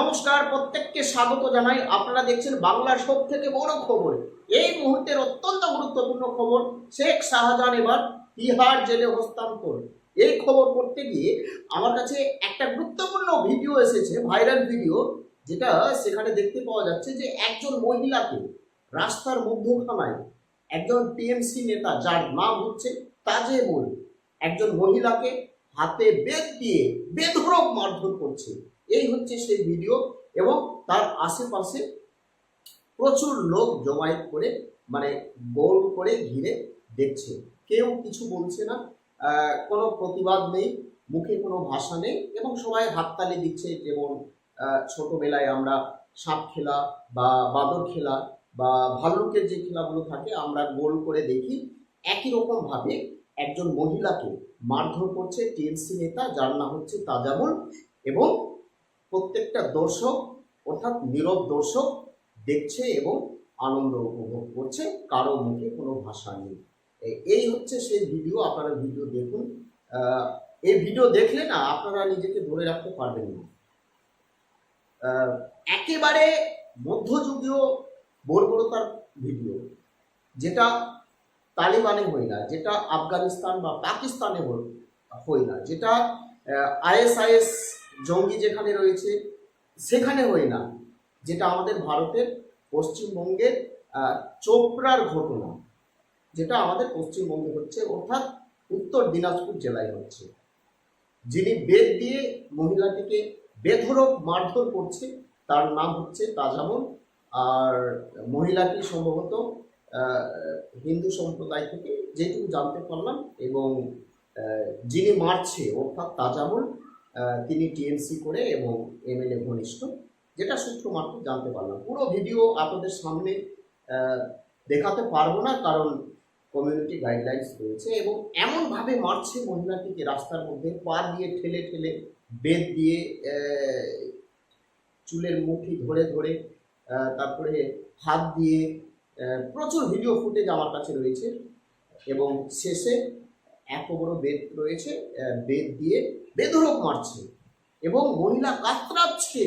নমস্কার, প্রত্যেককে স্বাগত জানাই। আপনারা দেখছেন বাংলার সব থেকে বড় খবর। এই মুহূর্তের অত্যন্ত গুরুত্বপূর্ণ খবর, শেখ শাহজাহান এবার তিহার জেলে হস্তান্তর। এই খবর করতে গিয়ে আমার কাছে একটা গুরুত্বপূর্ণ ভিডিও এসেছে, ভাইরাল ভিডিও, যেটা সেখানে দেখতে পাওয়া যাচ্ছে যে একজন মহিলাকে রাস্তার মধ্যখানায় একজন টিএমসি নেতা, যার নাম হচ্ছে তাজেমুল, একজন মহিলাকে হাতে বেদ দিয়ে বেধরক মারধর করছে। এই হচ্ছে সেই ভিডিও এবং তার আশেপাশে প্রচুর লোক জমায়েত করে মানে গোল করে ঘিরে দেখছে। কেউ কিছু বলছে না কোনো প্রতিবাদ নেই, মুখে কোনো ভাষা নেই এবং সবাই হাততালি দিচ্ছে যেমন ছোটবেলায় আমরা সাপ খেলা বা বাদর খেলা বা ভাল্লুকের যে খেলাগুলো থাকে, আমরা গোল করে দেখি। একই রকমভাবে একজন মহিলাকে মারধর করছে টিএমসি নেতা, যার নাম হচ্ছে তাজামুল এবং প্রত্যেকটা দর্শক অর্থাৎ নীরব দর্শক দেখছে এবং আনন্দ উপভোগ করছে, কারও মুখে কোনো ভাষা নেই। এই হচ্ছে সেই ভিডিও, আপনারা ভিডিও দেখুন। এই ভিডিও দেখলে না, আপনারা নিজেকে ধরে রাখতে পারবেন না। একেবারে মধ্যযুগীয় বর্বরতার ভিডিও, যেটা তালিবানে হয় না, যেটা আফগানিস্তান বা পাকিস্তানে হয় না, যেটা আইএসআইএস জঙ্গি যেখানে রয়েছে, সেখানে হয় না। যেটা আমাদের ভারতের পশ্চিমবঙ্গের চোপড়ার ঘটনা। যেটা আমাদের পশ্চিমবঙ্গে হচ্ছে, অর্থাৎ উত্তর দিনাজপুর জেলায় হচ্ছে। যিনি বেদ দিয়ে মহিলাটিকে বেধরক মারধর করছে, তার নাম হচ্ছে তাজামুল। আর মহিলাটি সম্ভবত হিন্দু সম্প্রদায় থেকে, যেটুকু জানতে পারলাম, এবং যিনি মারছে, অর্থাৎ তাজামুল তিনি টিএমসি করে এবং এমএলএ ঘনিষ্ঠ, যেটা সূত্র মাত্র জানতে পারলাম। পুরো ভিডিও আপনাদের সামনে দেখাতে পারব না, কারণ কমিউনিটি গাইডলাইন্স রয়েছে এবং এমনভাবে মারছে মহিলাটিকে রাস্তার মধ্যে, পা দিয়ে ঠেলে ঠেলে বেদ দিয়ে চুলের মুঠি ধরে ধরে তারপরে হাত দিয়ে প্রচুর ভিডিও ফুটেজ আমার কাছে রয়েছে এবং শেষে এত বড় বেদ রয়েছে বেদ দিয়ে বেধরক মারছে এবং মহিলা কাতরাচ্ছে।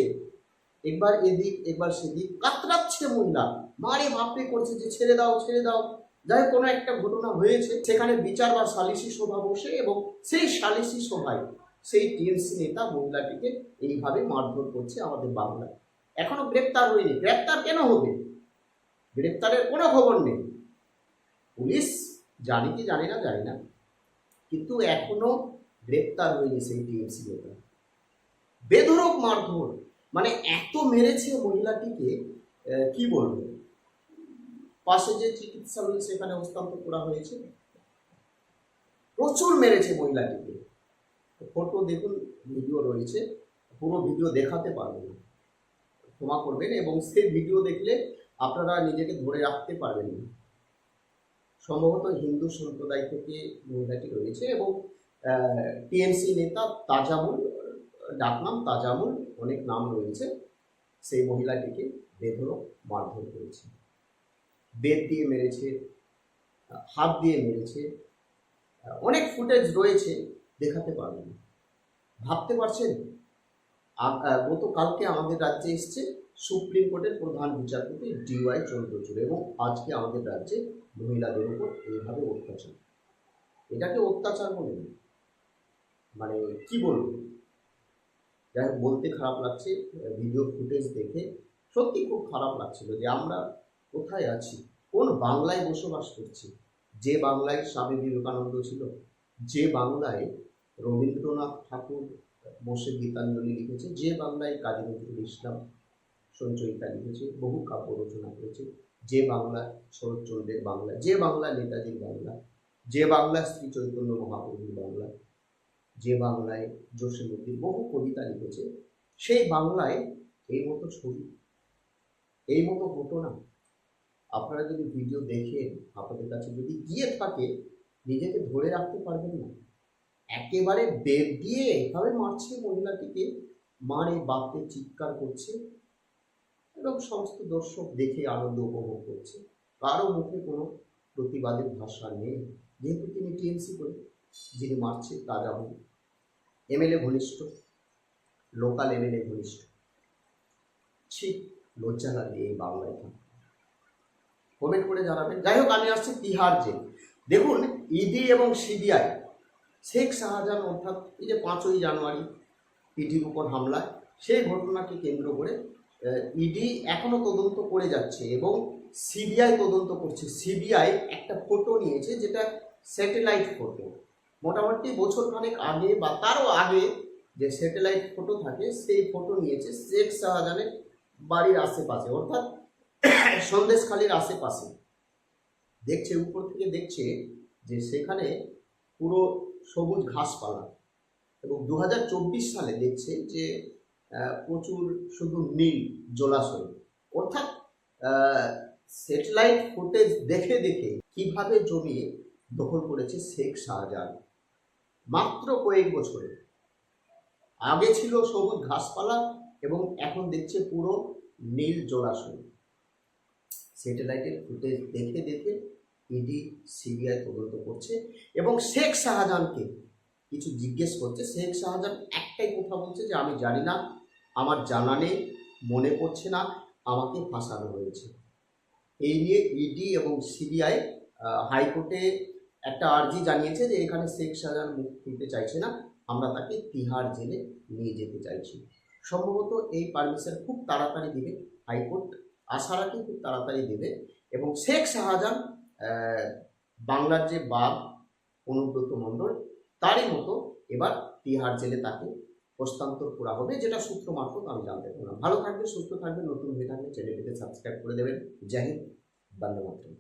একবার এদিক, একবার সেদিক কাতরাচ্ছে মহিলা। মারে বাপরে করছে যে ছেড়ে দাও ছেড়ে দাও। যাই কোনো একটা ঘটনা হয়েছে, সেখানে বিচার বা সালিসি সভা বসে এবং সেই সালিসি সভায় সেই টিএমসি নেতা মহিলাটিকে এইভাবে মারধর করছে আমাদের বাংলায়। এখনও গ্রেপ্তার হয়নি। গ্রেপ্তার কেন হবে? গ্রেপ্তারের কোনো খবর নেই। পুলিশ জানি কি জানি না জানি না। কিন্তু এখনও গ্রেপ্তার হয়নি সেই টিএমসি নেতা। বেধরক মারধর মানে এত মেরেছে মহিলাটিকে কি বলব? পাশে যে চিকিৎসালয় সেখানে হস্তান্তর করা হয়েছে। প্রচুর মেরেছে মহিলাটিকে। ফটো দেখুন, ভিডিও রয়েছে। পুরো ভিডিও দেখাতে পারবেন ক্ষমা করবেন এবং সেই ভিডিও দেখলে আপনারা নিজেকে ধরে রাখতে পারবেন না। সম্ভবত হিন্দু সম্প্রদায় থেকে মহিলাটি রয়েছে এবং টিএমসি নেতা তাজামুল, ডাকনাম তাজামুল অনেক নাম রয়েছে। সেই মহিলাটিকে বেধরক মারধর করেছে। বেদ দিয়ে মেরেছে, হাত দিয়ে মেরেছে, অনেক ফুটেজ রয়েছে, দেখাতে পারবেন। ভাবতে পারছেন? গতকালকে আমাদের রাজ্যে এসছে সুপ্রিম কোর্টের প্রধান বিচারপতি ডিওয়াই চন্দ্রচূড় এবং আজকে আমাদের রাজ্যে মহিলাদের উপর এইভাবে অত্যাচার। এটাকে অত্যাচার বলে মানে কি বলব? যাই হোক, বলতে খারাপ লাগছে ভিডিও ফুটেজ দেখে সত্যি খুব খারাপ লাগছিল যে আমরা কোথায় আছি? কোন বাংলায় বসবাস করছি? যে বাংলায় স্বামী বিবেকানন্দ ছিল, যে বাংলায় রবীন্দ্রনাথ ঠাকুর বসে গীতাঞ্জলি লিখেছে, যে বাংলায় কাজী নজরুল ইসলাম সঞ্চয়িতা লিখেছে, বহু কাব্য রচনা করেছে। যে বাংলা, শরৎচন্দ্রের বাংলা, যে বাংলা, নেতাজির বাংলা, যে বাংলা, শ্রী চৈতন্য মহাপ্রভুর বাংলা, যে বাংলায় জসীমুদ্দিন বহু কবিতা লিখেছে, সেই বাংলায় এই মতো ছবি, এই মতো ঘটনা আপনারা যদি ভিডিও দেখেন আপনাদের কাছে যদি গিয়ে থাকে, নিজেকে ধরে রাখতে পারবেন না। একেবারে বেদ দিয়ে এভাবে মারছে মহিলাটিকে, মারে, বাপকে চিৎকার করছে। এবং সমস্ত দর্শক দেখে আনন্দ উপভোগ করছে। কারও মুখে কোনো প্রতিবাদের ভাষা নেই। যেহেতু তিনি টিএমসি করে, যিনি মারছে তাজা এমএলএ ঘনিষ্ঠ, লোকাল এমএলএ ঘনিষ্ঠ। ঠিক লজ্জা লাগে এই বাংলায়। কমেন্ট করে জানাবেন। যাই হোক, আমি আসছি তিহার জেল। দেখুন ইডি এবং সিবিআই শেখ শাহজাহান অর্থাৎ এই যে পাঁচই জানুয়ারি ইডির উপর হামলায় সেই ঘটনাকে কেন্দ্র করে ইডি এখনও তদন্ত করে যাচ্ছে এবং সিবিআই তদন্ত করছে। সিবিআই একটা ফটো নিয়েছে যেটা স্যাটেলাইট ফটো মোটামুটি বছর খানেক আগে বা তারও আগে যে স্যাটেলাইট ফটো থাকে, সেই ফটো নিয়েছে শেখ শাহজাহানের বাড়ির আশেপাশে, অর্থাৎ সন্দেশখালির আশেপাশে। দেখছে, উপর থেকে দেখছে যে সেখানে পুরো সবুজ ঘাসপালা। এবং দু হাজার চব্বিশ সালে দেখছে যে প্রচুর শুধু নীল জলাশয়। অর্থাৎ স্যাটেলাইট ফুটেজ দেখে দেখে কীভাবে জমি দখল করেছে শেখ শাহজাহান। মাত্র কয়েক বছরে। আগে ছিল সবুজ ঘাসপালা এবং এখন দেখছে পুরো নীল জলাশয়। স্যাটেলাইটের ফুটেজ দেখে দেখে ইডি সিবিআই তদন্ত করছে এবং শেখ শাহজাহানকে কিছু জিজ্ঞেস করছে শেখ শাহজাহান একটাই কথা বলছে যে, আমি জানি না, আমার জানা নেই, মনে পড়ছে না, আমাকে ফাঁসানো হয়েছে। এই নিয়ে ইডি এবং সিবিআই হাইকোর্টে একটা আর্জি জানিয়েছে যে, এখানে শেখ শাহজাহান মুখ খুলতে চাইছে না, আমরা তাকে তিহার জেলে নিয়ে যেতে চাইছি। সম্ভবত এই পারমিশন খুব তাড়াতাড়ি দেবে, হাইকোর্ট আশা রাখি খুব তাড়াতাড়ি দেবে এবং শেখ শাহজাহান বাংলার যে বাঘ অনুব্রত মণ্ডল তারই মতো এবার তিহার জেলে তাকে হস্তান্তর করা হবে, যেটা সূত্র মারফত আমি জানতে পারলাম। ভালো থাকবে সুস্থ থাকবে নতুন হয়ে থাকবে চ্যানেলটিকে সাবস্ক্রাইব করে দেবেন। জাহিদ বন্দে মাতরম।